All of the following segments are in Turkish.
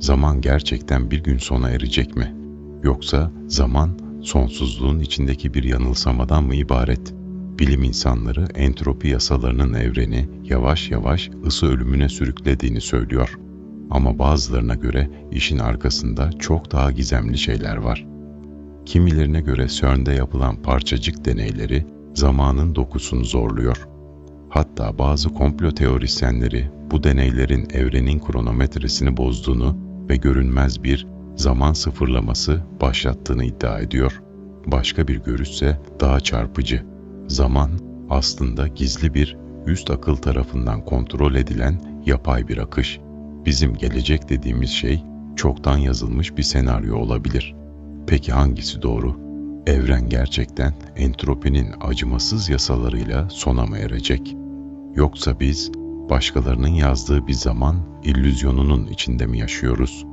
Zaman gerçekten bir gün sona erecek mi? Yoksa zaman sonsuzluğun içindeki bir yanılsamadan mı ibaret? Bilim insanları entropi yasalarının evreni yavaş yavaş ısı ölümüne sürüklediğini söylüyor. Ama bazılarına göre işin arkasında çok daha gizemli şeyler var. Kimilerine göre CERN'de yapılan parçacık deneyleri zamanın dokusunu zorluyor. Hatta bazı komplo teorisyenleri bu deneylerin evrenin kronometresini bozduğunu ve görünmez bir zaman sıfırlaması başlattığını iddia ediyor. Başka bir görüşse daha çarpıcı. Zaman aslında gizli bir üst akıl tarafından kontrol edilen yapay bir akış. Bizim gelecek dediğimiz şey çoktan yazılmış bir senaryo olabilir. Peki hangisi doğru? Evren gerçekten entropinin acımasız yasalarıyla sona mı erecek? Yoksa biz başkalarının yazdığı bir zaman illüzyonunun içinde mi yaşıyoruz?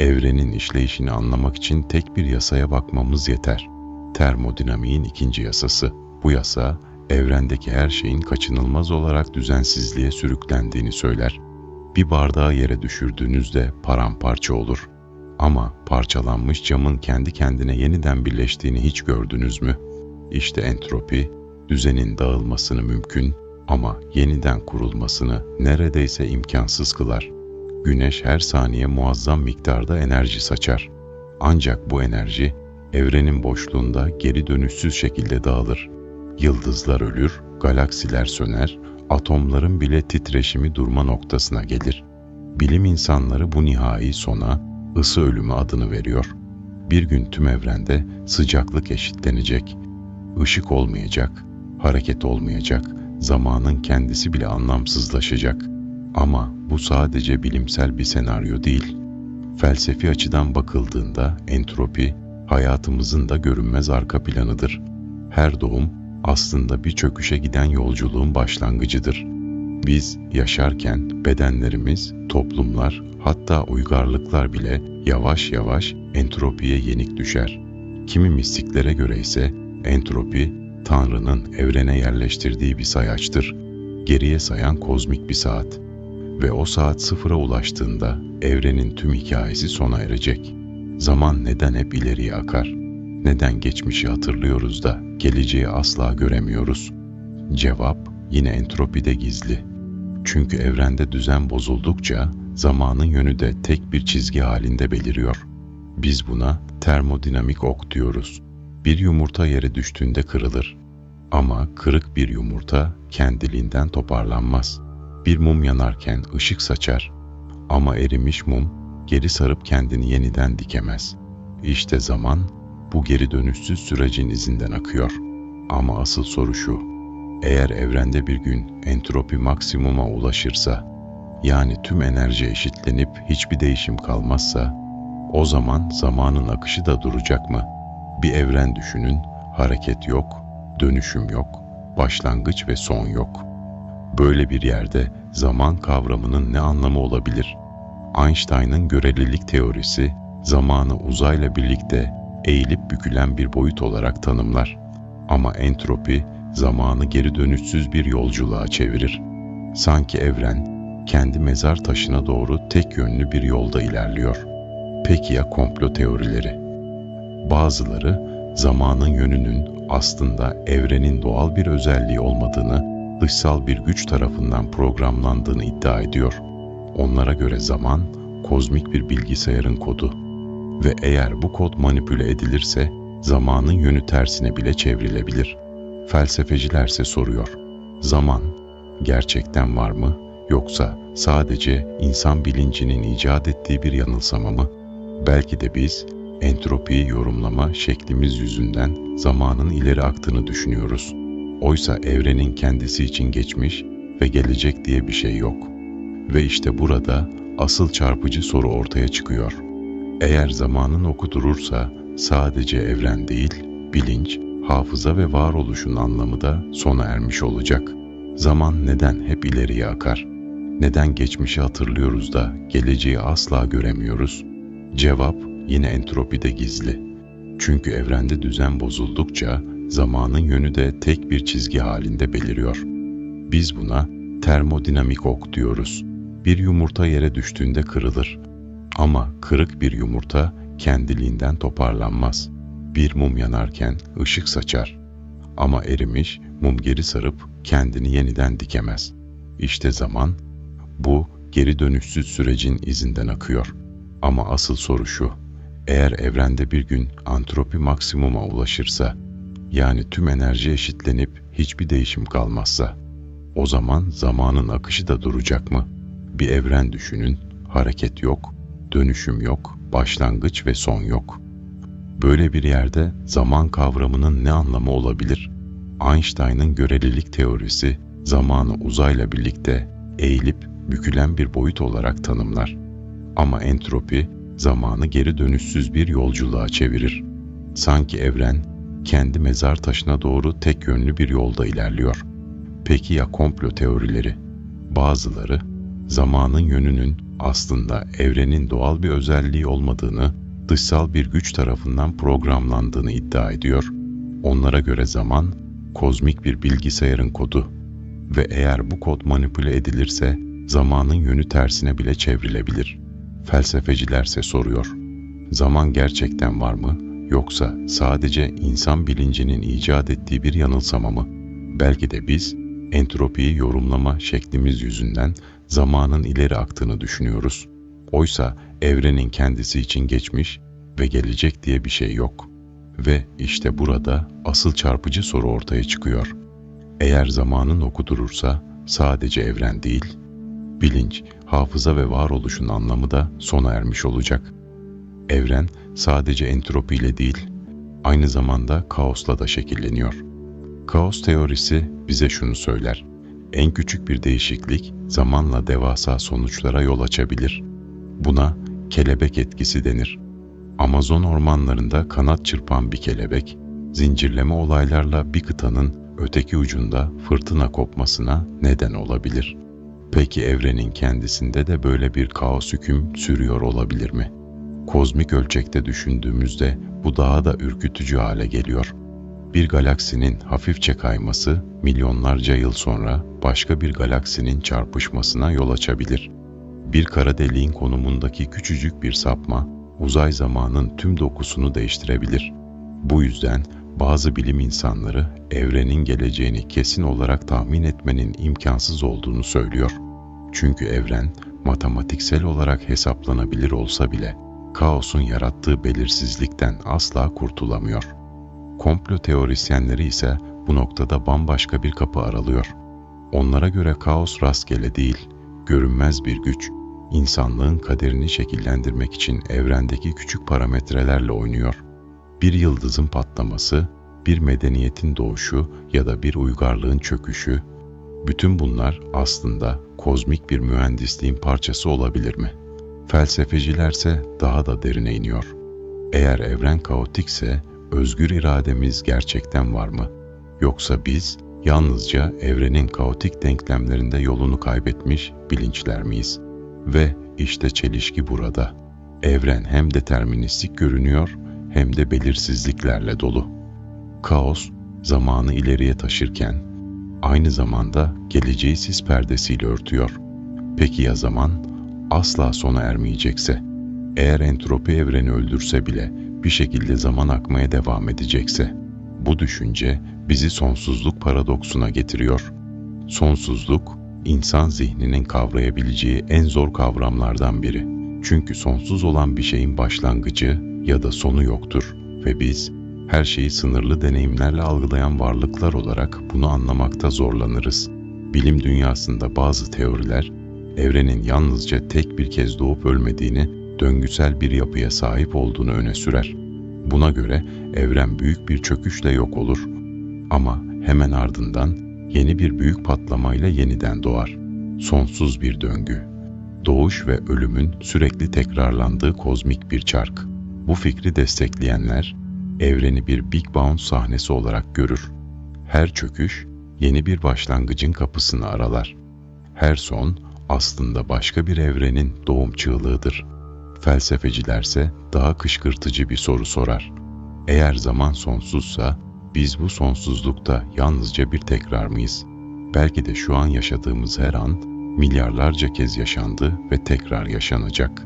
Evrenin işleyişini anlamak için tek bir yasaya bakmamız yeter. Termodinamiğin ikinci yasası. Bu yasa evrendeki her şeyin kaçınılmaz olarak düzensizliğe sürüklendiğini söyler. Bir bardağı yere düşürdüğünüzde paramparça olur. Ama parçalanmış camın kendi kendine yeniden birleştiğini hiç gördünüz mü? İşte entropi, düzenin dağılmasını mümkün ama yeniden kurulmasını neredeyse imkansız kılar. Güneş her saniye muazzam miktarda enerji saçar. Ancak bu enerji evrenin boşluğunda geri dönüşsüz şekilde dağılır. Yıldızlar ölür, galaksiler söner, atomların bile titreşimi durma noktasına gelir. Bilim insanları bu nihai sona ısı ölümü adını veriyor. Bir gün tüm evrende sıcaklık eşitlenecek. Işık olmayacak, hareket olmayacak, zamanın kendisi bile anlamsızlaşacak. Ama bu sadece bilimsel bir senaryo değil. Felsefi açıdan bakıldığında entropi hayatımızın da görünmez arka planıdır. Her doğum aslında bir çöküşe giden yolculuğun başlangıcıdır. Biz yaşarken bedenlerimiz, toplumlar, hatta uygarlıklar bile yavaş yavaş entropiye yenik düşer. Kimi mistiklere göre ise entropi Tanrı'nın evrene yerleştirdiği bir sayaçtır. Geriye sayan kozmik bir saat. Ve o saat sıfıra ulaştığında evrenin tüm hikayesi sona erecek. Zaman neden hep ileriye akar? Neden geçmişi hatırlıyoruz da geleceği asla göremiyoruz? Cevap yine entropide gizli. Çünkü evrende düzen bozuldukça zamanın yönü de tek bir çizgi halinde beliriyor. Biz buna termodinamik ok diyoruz. Bir yumurta yere düştüğünde kırılır. Ama kırık bir yumurta kendiliğinden toparlanmaz. Bir mum yanarken ışık saçar. Ama erimiş mum geri sarıp kendini yeniden dikemez. İşte zaman bu geri dönüşsüz sürecin izinden akıyor. Ama asıl soru şu. Eğer evrende bir gün entropi maksimuma ulaşırsa, yani tüm enerji eşitlenip hiçbir değişim kalmazsa, o zaman zamanın akışı da duracak mı? Bir evren düşünün, hareket yok, dönüşüm yok, başlangıç ve son yok. Böyle bir yerde zaman kavramının ne anlamı olabilir? Einstein'ın görelilik teorisi zamanı uzayla birlikte eğilip bükülen bir boyut olarak tanımlar. Ama entropi zamanı geri dönüşsüz bir yolculuğa çevirir. Sanki evren kendi mezar taşına doğru tek yönlü bir yolda ilerliyor. Peki ya komplo teorileri? Bazıları zamanın yönünün aslında evrenin doğal bir özelliği olmadığını, dışsal bir güç tarafından programlandığını iddia ediyor. Onlara göre zaman kozmik bir bilgisayarın kodu ve eğer bu kod manipüle edilirse zamanın yönü tersine bile çevrilebilir. Felsefecilerse soruyor. Zaman gerçekten var mı yoksa sadece insan bilincinin icat ettiği bir yanılsama mı? Belki de biz entropiyi yorumlama şeklimiz yüzünden zamanın ileri aktığını düşünüyoruz. Oysa evrenin kendisi için geçmiş ve gelecek diye bir şey yok. Ve işte burada asıl çarpıcı soru ortaya çıkıyor. Eğer zamanın oku durursa sadece evren değil, bilinç, hafıza ve varoluşun anlamı da sona ermiş olacak. Zaman neden hep ileriye akar? Neden geçmişi hatırlıyoruz da geleceği asla göremiyoruz? Cevap yine entropide gizli. Çünkü evrende düzen bozuldukça zamanın yönü de tek bir çizgi halinde beliriyor. Biz buna termodinamik ok diyoruz. Bir yumurta yere düştüğünde kırılır. Ama kırık bir yumurta kendiliğinden toparlanmaz. Bir mum yanarken ışık saçar. Ama erimiş mum geri sarıp kendini yeniden dikemez. İşte zaman bu geri dönüşsüz sürecin izinden akıyor. Ama asıl soru şu. Eğer evrende bir gün antropi maksimuma ulaşırsa, yani tüm enerji eşitlenip hiçbir değişim kalmazsa, o zaman zamanın akışı da duracak mı? Bir evren düşünün, hareket yok, dönüşüm yok, başlangıç ve son yok. Böyle bir yerde zaman kavramının ne anlamı olabilir? Einstein'ın görelilik teorisi zamanı uzayla birlikte eğilip bükülen bir boyut olarak tanımlar. Ama entropi zamanı geri dönüşsüz bir yolculuğa çevirir. Sanki evren kendi mezar taşına doğru tek yönlü bir yolda ilerliyor. Peki ya komplo teorileri? Bazıları zamanın yönünün aslında evrenin doğal bir özelliği olmadığını, dışsal bir güç tarafından programlandığını iddia ediyor. Onlara göre zaman kozmik bir bilgisayarın kodu ve eğer bu kod manipüle edilirse zamanın yönü tersine bile çevrilebilir. Felsefecilerse soruyor. Zaman gerçekten var mı yoksa sadece insan bilincinin icat ettiği bir yanılsama mı? Belki de biz entropiyi yorumlama şeklimiz yüzünden zamanın ileri aktığını düşünüyoruz. Oysa evrenin kendisi için geçmiş ve gelecek diye bir şey yok. Ve işte burada asıl çarpıcı soru ortaya çıkıyor. Eğer zamanın oku durursa sadece evren değil, bilinç, hafıza ve varoluşun anlamı da sona ermiş olacak. Evren sadece entropiyle değil, aynı zamanda kaosla da şekilleniyor. Kaos teorisi bize şunu söyler. En küçük bir değişiklik zamanla devasa sonuçlara yol açabilir. Buna kelebek etkisi denir. Amazon ormanlarında kanat çırpan bir kelebek, zincirleme olaylarla bir kıtanın öteki ucunda fırtına kopmasına neden olabilir. Peki evrenin kendisinde de böyle bir kaos hüküm sürüyor olabilir mi? Kozmik ölçekte düşündüğümüzde bu daha da ürkütücü hale geliyor. Bir galaksinin hafifçe kayması milyonlarca yıl sonra başka bir galaksinin çarpışmasına yol açabilir. Bir kara deliğin konumundaki küçücük bir sapma uzay zamanın tüm dokusunu değiştirebilir. Bu yüzden bazı bilim insanları evrenin geleceğini kesin olarak tahmin etmenin imkansız olduğunu söylüyor. Çünkü evren matematiksel olarak hesaplanabilir olsa bile kaosun yarattığı belirsizlikten asla kurtulamıyor. Komplo teorisyenleri ise bu noktada bambaşka bir kapı aralıyor. Onlara göre kaos rastgele değil, görünmez bir güç, insanlığın kaderini şekillendirmek için evrendeki küçük parametrelerle oynuyor. Bir yıldızın patlaması, bir medeniyetin doğuşu ya da bir uygarlığın çöküşü, bütün bunlar aslında kozmik bir mühendisliğin parçası olabilir mi? Felsefecilerse daha da derine iniyor. Eğer evren kaotikse özgür irademiz gerçekten var mı? Yoksa biz yalnızca evrenin kaotik denklemlerinde yolunu kaybetmiş bilinçler miyiz? Ve işte çelişki burada. Evren hem deterministik görünüyor hem de belirsizliklerle dolu. Kaos zamanı ileriye taşırken aynı zamanda geleceği sis perdesiyle örtüyor. Peki ya zaman asla sona ermeyecekse? Eğer entropi evreni öldürse bile bir şekilde zaman akmaya devam edecekse? Bu düşünce bizi sonsuzluk paradoksuna getiriyor. Sonsuzluk, insan zihninin kavrayabileceği en zor kavramlardan biri. Çünkü sonsuz olan bir şeyin başlangıcı ya da sonu yoktur ve biz her şeyi sınırlı deneyimlerle algılayan varlıklar olarak bunu anlamakta zorlanırız. Bilim dünyasında bazı teoriler evrenin yalnızca tek bir kez doğup ölmediğini, döngüsel bir yapıya sahip olduğunu öne sürer. Buna göre evren büyük bir çöküşle yok olur ama hemen ardından yeni bir büyük patlamayla yeniden doğar. Sonsuz bir döngü. Doğuş ve ölümün sürekli tekrarlandığı kozmik bir çark. Bu fikri destekleyenler evreni bir Big Bounce sahnesi olarak görür. Her çöküş yeni bir başlangıcın kapısını aralar. Her son aslında başka bir evrenin doğum çığlığıdır. Felsefecilerse daha kışkırtıcı bir soru sorar. Eğer zaman sonsuzsa biz bu sonsuzlukta yalnızca bir tekrar mıyız? Belki de şu an yaşadığımız her an milyarlarca kez yaşandı ve tekrar yaşanacak.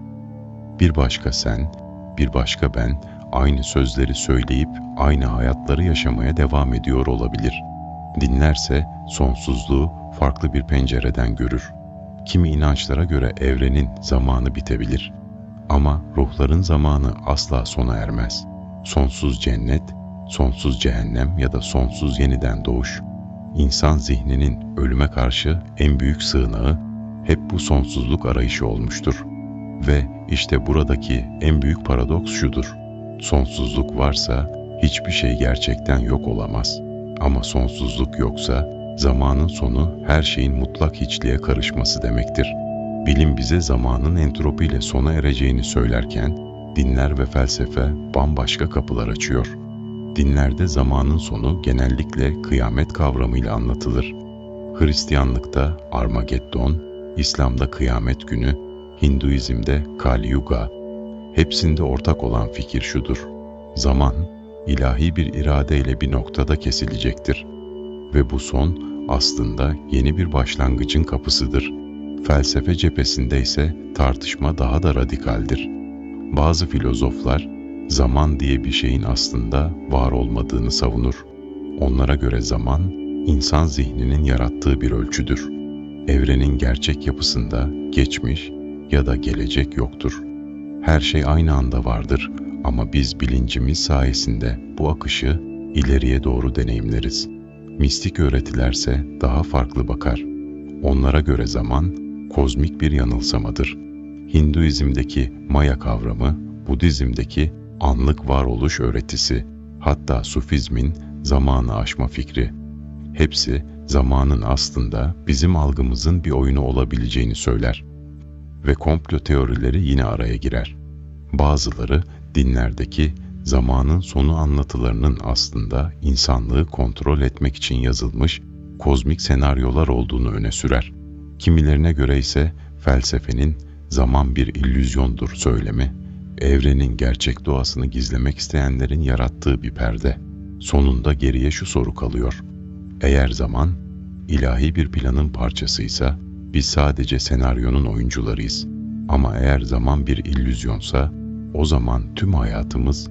Bir başka sen, bir başka ben aynı sözleri söyleyip aynı hayatları yaşamaya devam ediyor olabilir. Dinlerse sonsuzluğu farklı bir pencereden görür. Kimi inançlara göre evrenin zamanı bitebilir. Ama ruhların zamanı asla sona ermez. Sonsuz cennet, sonsuz cehennem ya da sonsuz yeniden doğuş. İnsan zihninin ölüme karşı en büyük sığınağı hep bu sonsuzluk arayışı olmuştur. Ve işte buradaki en büyük paradoks şudur. Sonsuzluk varsa hiçbir şey gerçekten yok olamaz. Ama sonsuzluk yoksa zamanın sonu her şeyin mutlak hiçliğe karışması demektir. Bilim bize zamanın entropiyle sona ereceğini söylerken dinler ve felsefe bambaşka kapılar açıyor. Dinlerde zamanın sonu genellikle kıyamet kavramıyla anlatılır. Hristiyanlıkta Armageddon, İslam'da kıyamet günü, Hinduizm'de Kali Yuga. Hepsinde ortak olan fikir şudur. Zaman, ilahi bir iradeyle bir noktada kesilecektir. Ve bu son aslında yeni bir başlangıcın kapısıdır. Felsefe cephesinde ise tartışma daha da radikaldir. Bazı filozoflar zaman diye bir şeyin aslında var olmadığını savunur. Onlara göre zaman insan zihninin yarattığı bir ölçüdür. Evrenin gerçek yapısında geçmiş ya da gelecek yoktur. Her şey aynı anda vardır ama biz bilincimiz sayesinde bu akışı ileriye doğru deneyimleriz. Mistik öğretilerse daha farklı bakar. Onlara göre zaman kozmik bir yanılsamadır. Hinduizm'deki Maya kavramı, Budizm'deki anlık varoluş öğretisi, hatta Sufizmin zamanı aşma fikri. Hepsi zamanın aslında bizim algımızın bir oyunu olabileceğini söyler. Ve komplo teorileri yine araya girer. Bazıları dinlerdeki zamanın sonu anlatılarının aslında insanlığı kontrol etmek için yazılmış kozmik senaryolar olduğunu öne sürer. Kimilerine göre ise felsefenin zaman bir illüzyondur söylemi, evrenin gerçek doğasını gizlemek isteyenlerin yarattığı bir perde. Sonunda geriye şu soru kalıyor. Eğer zaman ilahi bir planın parçasıysa biz sadece senaryonun oyuncularıyız. Ama eğer zaman bir illüzyonsa o zaman tüm hayatımız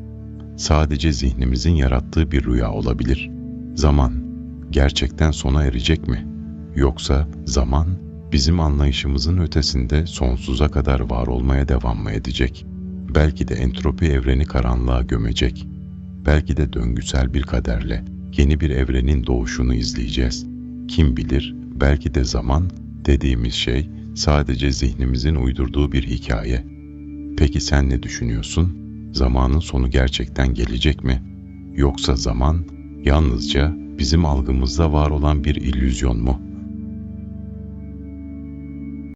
sadece zihnimizin yarattığı bir rüya olabilir. Zaman gerçekten sona erecek mi? Yoksa zaman bizim anlayışımızın ötesinde sonsuza kadar var olmaya devam mı edecek? Belki de entropi evreni karanlığa gömecek. Belki de döngüsel bir kaderle yeni bir evrenin doğuşunu izleyeceğiz. Kim bilir belki de zaman dediğimiz şey sadece zihnimizin uydurduğu bir hikaye. Peki sen ne düşünüyorsun? Zamanın sonu gerçekten gelecek mi? Yoksa zaman yalnızca bizim algımızda var olan bir illüzyon mu?''